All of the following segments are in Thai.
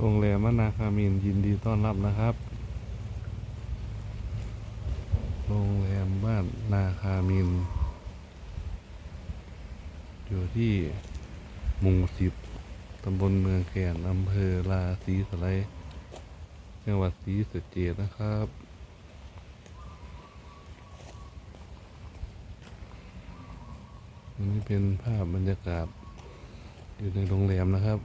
โรงแรมมนาคามินยินดีต้อนรับนะครับ โรงแรมบ้านนาคามิน อยู่ที่หมู่สิบตำบลเมืองแก่นอำเภอราศีสไลยจังหวัดศรีสะเกษนะครับอันนี้เป็นภาพบรรยากาศอยู่ในโรงแรมนะครับ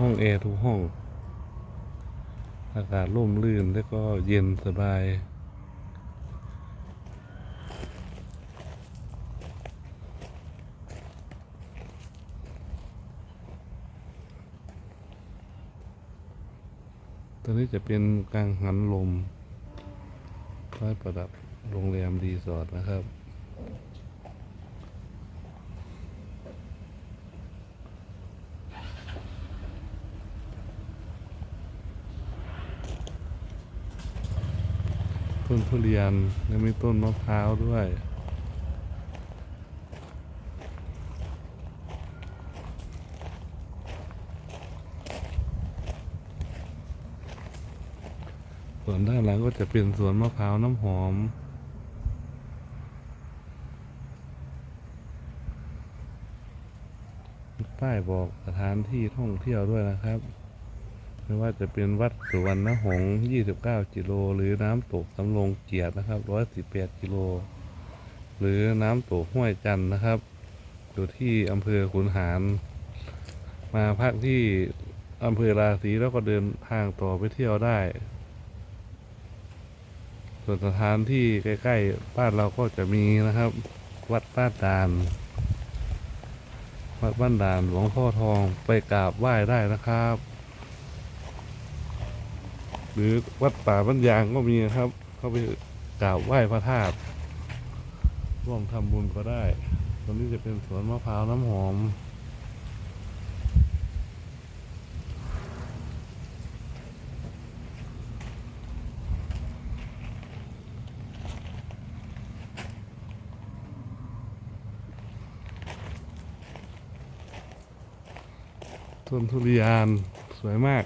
ห้องแอร์ทุกห้อง อากาศร่มรื่นแล้วก็เย็นสบายตอนนี้จะเป็นกลางหันลมคล้ประดับโรงแรมรีสอร์ทนะครับ ต้นทุเรียนแล้วมีต้นมะพร้าวด้วยส่วนด้านหลังก็จะเป็นสวนมะพร้าวน้ำหอม ป้ายบอกสถานที่ท่องเที่ยวด้วยนะครับ ไม่ว่าจะเป็นวัดสุวรรณหงส์29 กิโล หรือน้ำตกสำโรงเกียรตินะครับ 118 กิโล หรือน้ำตกห้วยจันนะครับอยู่ที่อำเภอขุนหาร มาพักที่อำเภอราศีแล้วก็เดินทางต่อไปเที่ยวได้ ส่วนสถานที่ใกล้ๆบ้านเราก็จะมีนะครับ วัดบ้านดาน วัดบ้านด่านหลวงพ่อทองไปกราบไหว้ได้นะครับ หรือวัดป่าบ้านยางก็มีนะครับ เข้าไปกราบไหว้พระธาตุร่วมทำบุญก็ได้ตรงนี้จะเป็นสวนมะพร้าวน้ำหอม ต้นทุเรียนสวยมาก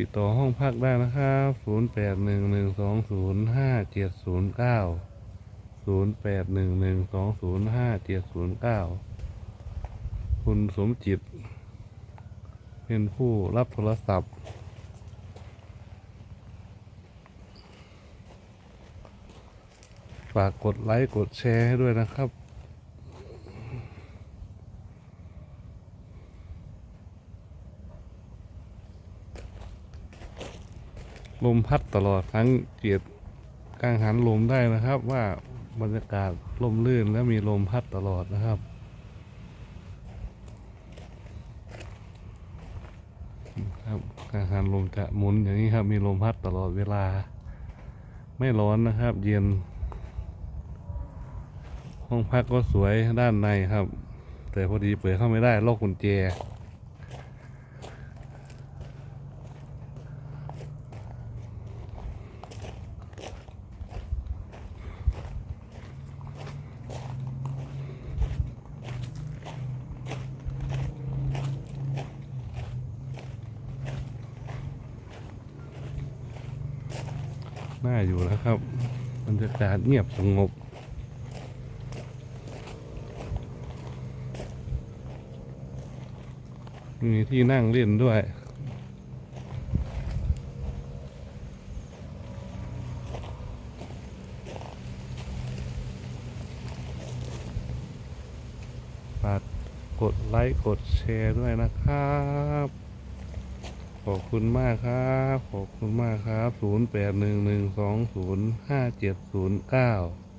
ติดต่อห้องพักได้นะครับ0 8 1 1 2 0 5 7 0 9 0 8 1 1 2 0 5 7 0 9คุณสมจิต เป็นผู้รับโทรศัพท์ฝากกดไลค์ กดแชร์ให้ด้วยนะครับ ลมพัดตลอดทั้งเกียรติกลางหันลมได้นะครับ ว่าบรรยากาศลมลื่นและมีลมพัดตลอดนะครับ ครับกลางหันลมจะหมุนอย่างนี้ครับ มีลมพัดตลอดเวลา ไม่ร้อนนะครับ เย็น ห้องพักก็สวยด้านในครับ แต่พอดีเปิดเข้าไม่ได้ล็อกกุญแจ น่าอยู่แล้วครับบรรยากาศเงียบสงบมีที่นั่งเล่นด้วย ฝากกดไลค์ กดแชร์ด้วยนะครับ ขอบคุณมากครับ ขอบคุณมากครับ 0